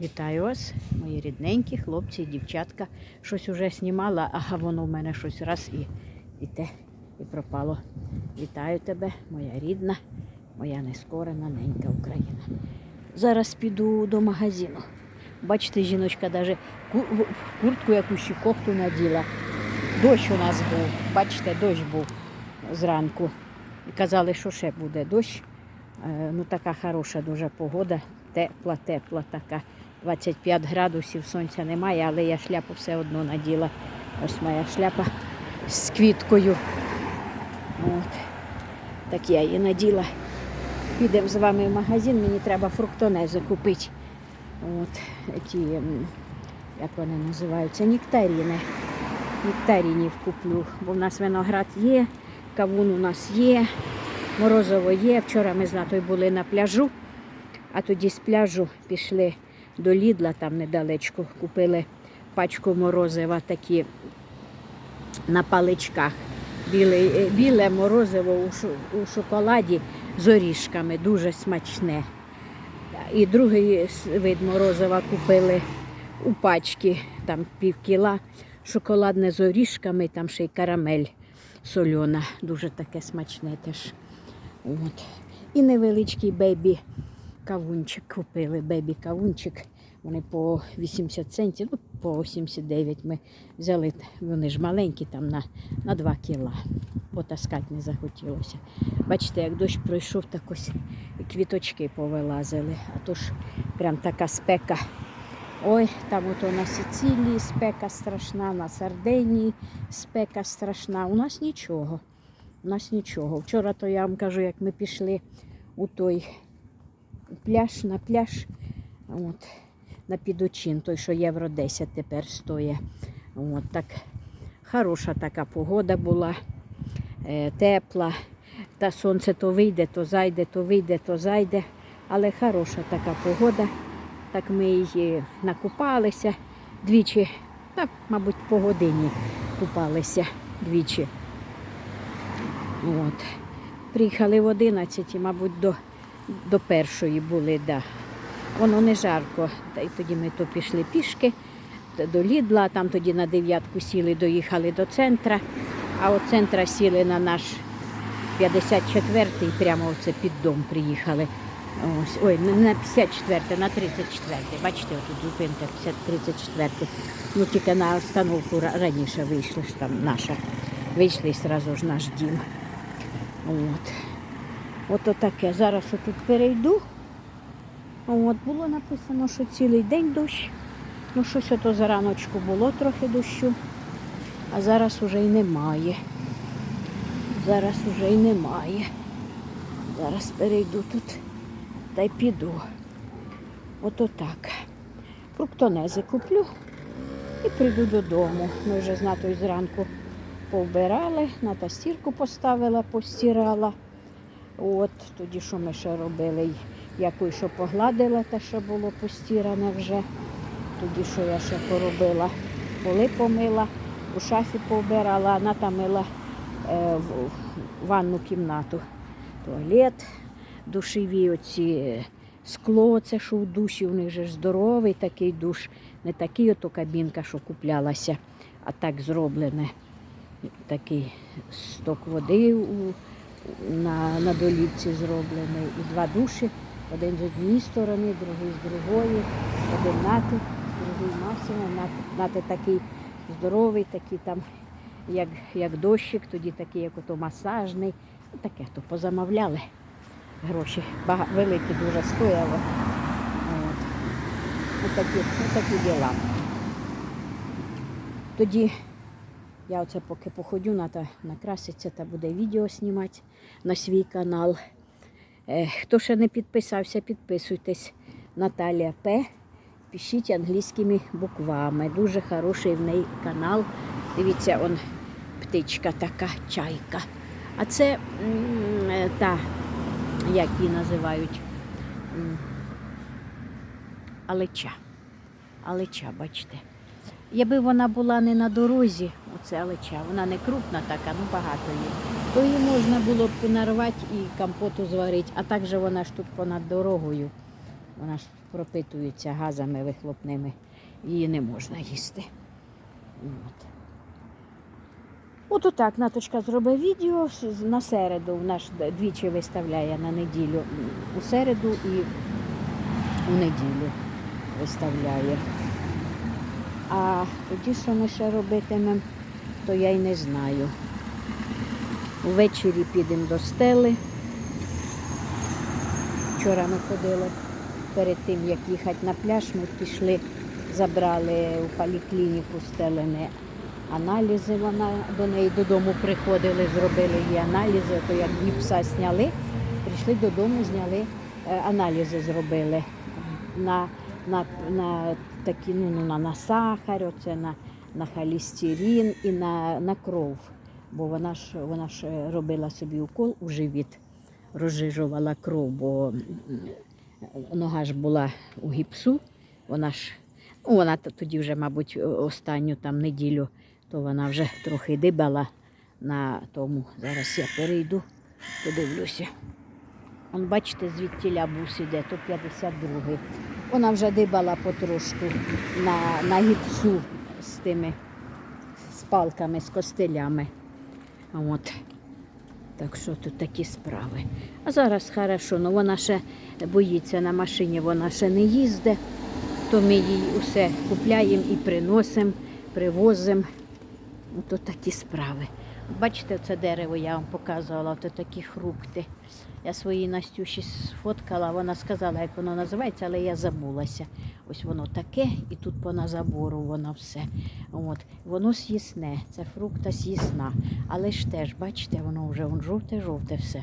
Вітаю вас, мої рідненькі хлопці дівчатка. Щось уже знімала, ага, воно в мене щось раз і, і те, і пропало. Вітаю тебе, моя рідна, моя нескорена ненька Україна. Зараз піду до магазину. Бачите, жіночка навіть куртку якусь кофту наділа. Дощ у нас був, бачите, дощ був зранку. Казали, що ще буде дощ. Е, Ну, така хороша дуже погода, тепла, тепла така. 25 градусів, сонця немає, але я шляпу все одно наділа. Ось моя шляпа з квіткою. От. Так я її наділа. Підемо з вами в магазин, мені треба фруктонези купити. От, ті, як вони називаються, нектаріни. Нектарінів куплю, бо в нас виноград є, кавун у нас є, морозиво є. Вчора ми з Натою були на пляжу, а тоді з пляжу пішли до Лідла, там недалечко, купили пачку морозива такі на паличках. Біле, е, біле морозиво у, шоколаді з оріжками, дуже смачне. І другий вид морозива купили у пачки, там пів кіла, шоколадне з оріжками, там ще й карамель сольона, дуже таке смачне теж. От. І невеличкий бебі кавунчик купили, бебі кавунчик. Вони по 80 центів, ну по 79 ми взяли, вони ж маленькі, там на, на 2 кіла. Потаскати не захотілося. Бачите, як дощ пройшов, так ось квіточки повилазили. А то ж прям така спека. Ой, там ото на Сицилії спека страшна, на Сардинії спека страшна. У нас нічого. У нас нічого. Вчора то я вам кажу, як ми пішли у той пляж, на пляж, от, на підочин, той, що євро 10 тепер стоїть. От, так, хороша така погода була, е, тепла. Та сонце то вийде, то зайде, то вийде, то зайде. Але хороша така погода. Так ми її накупалися двічі, та, мабуть, по годині купалися двічі. От. Приїхали в 11, мабуть, до, до першої були, да. Воно не жарко. Та й тоді ми то пішли пішки до Лідла, там тоді на дев'ятку сіли, доїхали до центра, а от центра сіли на наш 54-й, прямо оце під дом приїхали. Ось, ой, на 54, на 34. Бачите, тут зупинка 34. Ну тільки на остановку раніше вийшли ж там наша. Вийшли і одразу ж наш дім. От. Ото таке. Зараз отут перейду. От, було написано, що цілий день дощ. Ну, щось ото зараночку було трохи дощу, а зараз уже й немає. Зараз уже й немає. Зараз перейду тут та й піду. Ото так. Фруктонези куплю і прийду додому. Ми вже з Натою зранку повбирали, на стірку поставила, постирала. От тоді що ми ще робили? Яку що погладила, те, що було постіране вже. Тоді що я ще поробила? Поли помила, у шафі повбирала, Ната мила е, в, в ванну кімнату. Туалет, душеві оці е, скло, це що в душі, у них же здоровий такий душ, не такий ото кабінка, що куплялася, а так зроблене. Такий сток води у, на, на долівці зроблений. І два душі, один з однієї сторони, другий з другої, один нати, другий Максима. Нати, нати такий здоровий, такий там, як, як дощик, тоді такий, як ото масажний. Таке то позамовляли. Гроші бага, великі дуже стояло. От. Отакі, отакі діла. Тоді я оце поки походю, ната накраситься та буде відео знімати на свій канал. Е, хто ще не підписався, підписуйтесь. Наталія П. Пишіть англійськими буквами. Дуже хороший в неї канал. Дивіться, он птичка така, чайка. А це е, та, як її називають, алеча. Алеча, бачите. Якби вона була не на дорозі, оце алеча, вона не крупна така, ну багато є, то її можна було б нарвати і компоту зварити, а так же вона ж тут понад дорогою. Вона ж пропитується газами вихлопними. Її не можна їсти. От. От отак Наточка зробить відео на середу. Наш двічі виставляє на неділю. У середу і у неділю виставляє. А тоді, що ми ще робитимемо, то я й не знаю. Увечері підемо до стели. Вчора ми ходили перед тим, як їхати на пляж, ми пішли, забрали у поліклініку стелене аналізи. Вона до неї додому приходили, зробили їй аналізи, то як гіпса зняли, прийшли додому, зняли е, аналізи, зробили на, на, на такі, ну, ну, на, на сахар, оце на, на холестерин і на, на кров. Бо вона ж, вона ж е, робила собі укол у живіт, розжижувала кров, бо нога ж була у гіпсу. Вона ж, ну, вона тоді вже, мабуть, останню там неділю, то вона вже трохи дибала на тому. Зараз я перейду, подивлюся. Он, бачите, звідтіля бус іде, то 52-й. Вона вже дибала потрошку на, на гіпсу з тими з палками, з костелями. От. Так що тут такі справи. А зараз хорошо, ну вона ще боїться на машині, вона ще не їздить, то ми їй усе купляємо і приносимо, привозимо. Ото такі справи. Бачите, це дерево я вам показувала, ото такі фрукти. Я своїй Настюші сфоткала, вона сказала, як воно називається, але я забулася. Ось воно таке, і тут понад забору воно все. От. Воно с'їсне, це фрукта с'їсна. Але ж теж, бачите, воно вже жовте-жовте все.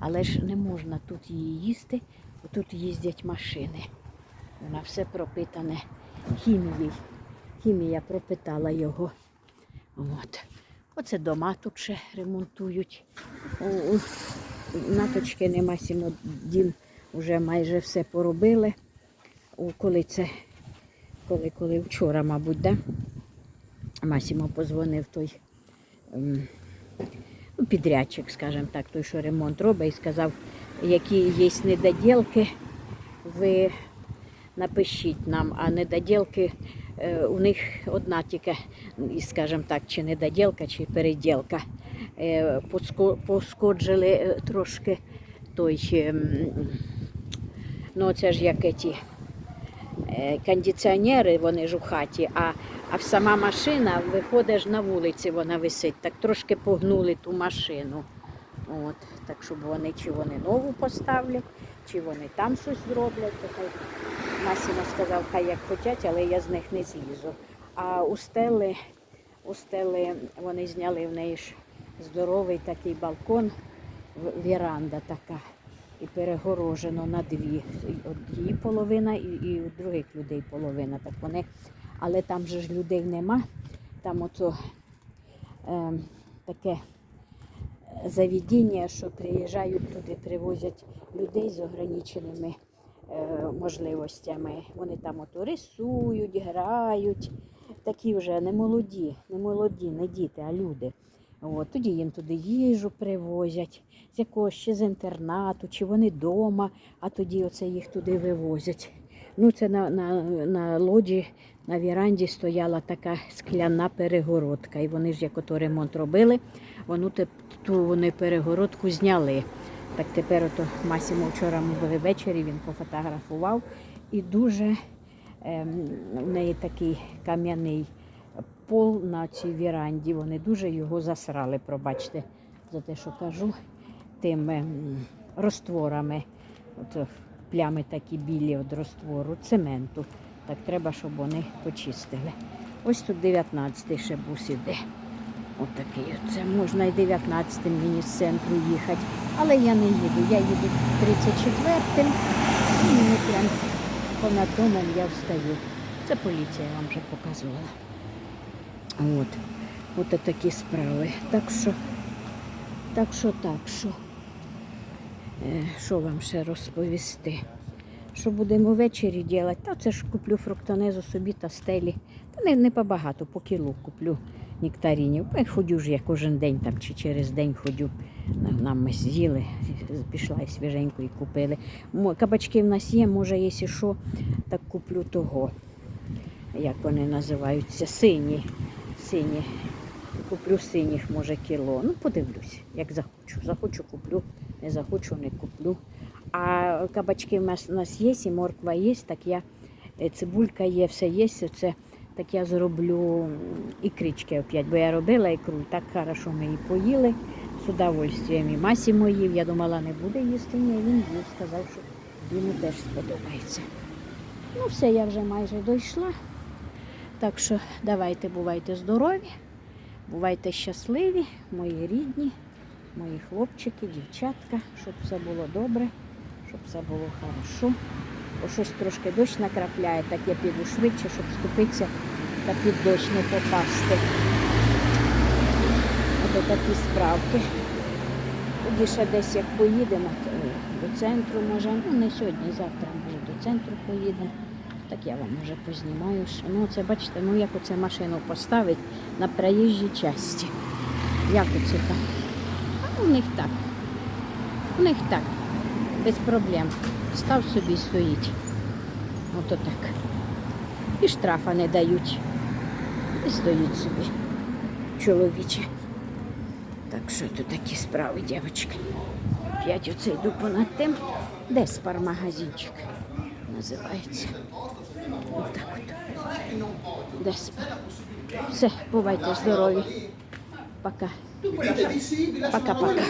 Але ж не можна тут її їсти, бо тут їздять машини. Вона все пропитане хімією. Хімія пропитала його. От. Оце дома тут ще ремонтують. У, наточки нема сімо дім вже майже все поробили. У, коли це, коли, коли вчора, мабуть, да? Масімо позвонив той ем, ну, підрядчик, скажімо так, той, що ремонт робить, і сказав, які є недоділки, ви напишіть нам, а недоділки у них одна тільки, скажімо так, чи недоділка, чи переділка. Е, Поскоджили е, трошки той, ну це ж як ті е, кондиціонери, вони ж у хаті, а, а сама машина, виходиш на вулиці, вона висить. Так трошки погнули ту машину. От, так щоб вони чи вони нову поставлять, чи вони там щось зроблять. Масімо сказав, хай як хочуть, але я з них не злізу. А у стели, у стели вони зняли в неї ж здоровий такий балкон, віранда така. І перегорожено на дві. Її половина, і, і у других людей половина. Так вони, але там же ж людей нема. Там ото е, таке заведення, що приїжджають туди, привозять людей з ограниченими можливостями. Вони там ото рисують, грають. Такі вже не молоді, не молоді, не діти, а люди. От, тоді їм туди їжу привозять, з якогось ще з інтернату, чи вони вдома, а тоді оце їх туди вивозять. Ну, це на, на, на лоджі, на віранді стояла така скляна перегородка. І вони ж як ото ремонт робили, воно те- ту вони перегородку зняли. Так тепер ото Масімо вчора ми були ввечері, він пофотографував. І дуже ем, в неї такий кам'яний пол на цій віранді. Вони дуже його засрали, пробачте, за те, що кажу, тими розтворами. От плями такі білі від розтвору, цементу. Так треба, щоб вони почистили. Ось тут 19-й ще бус іде. Отакий. Це можна і 19-м мені з центру їхати. Але я не їду. Я їду 34-м і мені прям понад домом я встаю. Це поліція вам вже показувала. От. От такі справи. Так що, так що, так що. Е, Що вам ще розповісти? Що будемо ввечері робити? Та це ж куплю фруктонезу собі та стелі. Та не, не побагато, по кілу куплю. Нектаринів. Я ходжу ж я кожен день там чи через день ходжу. Нам ми з'їли, пішла і свіженьку і купили. Кабачки в нас є, може, якщо що, так куплю того. Як вони називаються? Сині. Сині. Куплю синіх, може, кіло. Ну, подивлюсь, як захочу. Захочу, куплю, не захочу, не куплю. А кабачки в нас, у нас є, і морква є, так я е, цибулька є, все є. Це так я зроблю ікрички опять, бо я робила ікру, і так хорошо ми її поїли. З удовольствием і Масімо їв. Я думала, не буде їсти. Ні, він їв, сказав, що йому теж сподобається. Ну, все, я вже майже дійшла. Так що давайте, бувайте здорові, бувайте щасливі, мої рідні, мої хлопчики, дівчатка, щоб все було добре, щоб все було хорошо. Щось трошки дощ накрапляє, так я піду швидше, щоб ступитися та під дощ не попасти. Ото такі справки. Тоді ще десь як поїдемо до центру, може, ну не сьогодні, завтра може до центру поїдемо. Так я вам вже познімаю. Ну це бачите, ну як оце машину поставить на проїжджій часті. Як оце так? А у них так. У них так. Без проблем. Став собі стоїть. Ото так. І штрафа не дають. І стоїть собі. Чоловіче. Так що тут такі справи, дівчатки. П'ять оце йду понад тим. Де спармагазинчик називається. Отак от. Деспар. Все, бувайте здорові. Пока. Пока-пока.